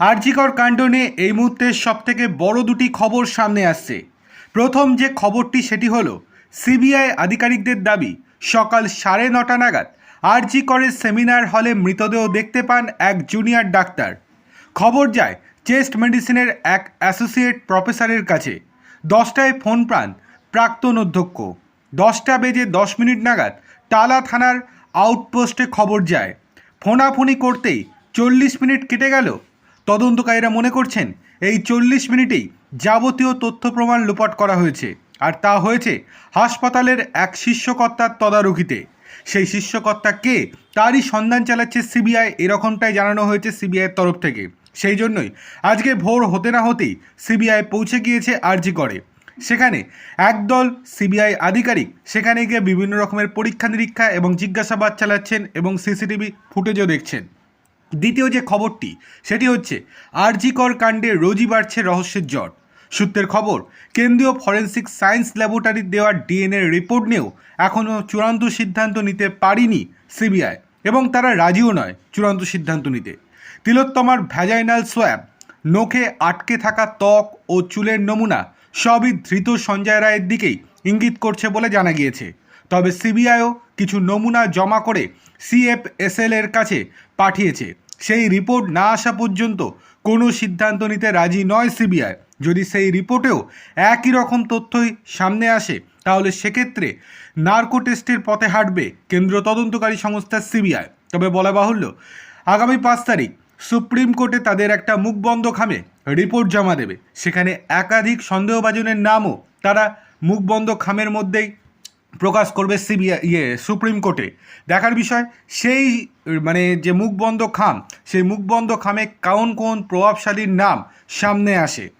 আরজিকর কাণ্ড নিয়ে এই মুহূর্তে সবথেকে বড় দুটি খবর সামনে আসছে। প্রথম যে খবরটি, সেটি হলো, সিবিআই আধিকারিকদের দাবি, সকাল সাড়ে নটা নাগাদ আরজি করের সেমিনার হলে মৃতদেহ দেখতে পান এক জুনিয়র ডাক্তার। খবর যায়, চেস্ট মেডিসিনের এক অ্যাসোসিয়েট প্রফেসরের কাছে। দশটায় ফোন প্রাণ প্রাক্তন অধ্যক্ষ। দশটা বেজে দশ মিনিট নাগাদ টালা থানার আউটপোস্টে খবর যায়। ফোনাফোনি করতেই চল্লিশ মিনিট কেটে গেল তদন্তকারীরা মনে করছেন এই চল্লিশ মিনিটেই যাবতীয় তথ্য প্রমাণ লোপাট করা হয়েছে। আর তা হয়েছে হাসপাতালের এক শিষ্যকর্তার তদারকিতে। সেই শীর্ষকর্তা কে তারই সন্ধান চালাচ্ছে সিবিআই এরকমটাই জানানো হয়েছে সিবিআইয়ের তরফ থেকে। সেই জন্যই আজকে ভোর হতে না হতেই সিবিআই পৌঁছে গিয়েছে আরজি করে। সেখানে একদল সিবিআই আধিকারিক সেখানে গিয়ে বিভিন্ন রকমের পরীক্ষা নিরীক্ষা এবং জিজ্ঞাসাবাদ চালাচ্ছেন এবং সিসিটিভি ফুটেজও দেখছেন। দ্বিতীয় যে খবরটি, সেটি হচ্ছে আরজিকর কাণ্ডে রোজই বাড়ছে রহস্যের জট সূত্রের খবর, কেন্দ্রীয় ফরেন্সিক সায়েন্স ল্যাবরেটরির দেওয়া ডিএনএ রিপোর্ট নিয়েও এখনও চূড়ান্ত সিদ্ধান্ত নিতে পারিনি সিবিআই এবং তারা রাজিও নয় চূড়ান্ত সিদ্ধান্ত নিতে। তিলোত্তমার ভ্যাজাইনাল সোয়াব, নখে আটকে থাকা ত্বক ও চুলের নমুনা সবই ধৃত সঞ্জয় রায়ের দিকেই ইঙ্গিত করছে বলে জানা গিয়েছে। তবে সিবিআইও কিছু নমুনা জমা করে সিএফএসএল এর কাছে পাঠিয়েছে। সেই রিপোর্ট না আসা পর্যন্ত কোনো সিদ্ধান্ত নিতে রাজি নয় সিবিআই। যদি সেই রিপোর্টেও একই রকম তথ্যই সামনে আসে, তাহলে সেক্ষেত্রে নার্কো টেস্টের পথে হাঁটবে কেন্দ্র তদন্তকারী সংস্থা সিবিআই। তবে বলা বাহুল্য, আগামী পাঁচ তারিখ সুপ্রিম কোর্টে তাদের একটা মুখবন্ধ খামে রিপোর্ট জমা দেবে। সেখানে একাধিক সন্দেহভাজনের নামও তারা মুখবন্ধ খামের মধ্যেই প্রকাশ করবে সিবিআই ইয়ে সুপ্রিম কোর্টে। দেখার বিষয়, সেই মানে যে মুখবন্ধ খাম, সেই মুখবন্ধ খামে কোন কোন প্রভাবশালীর নাম সামনে আসে।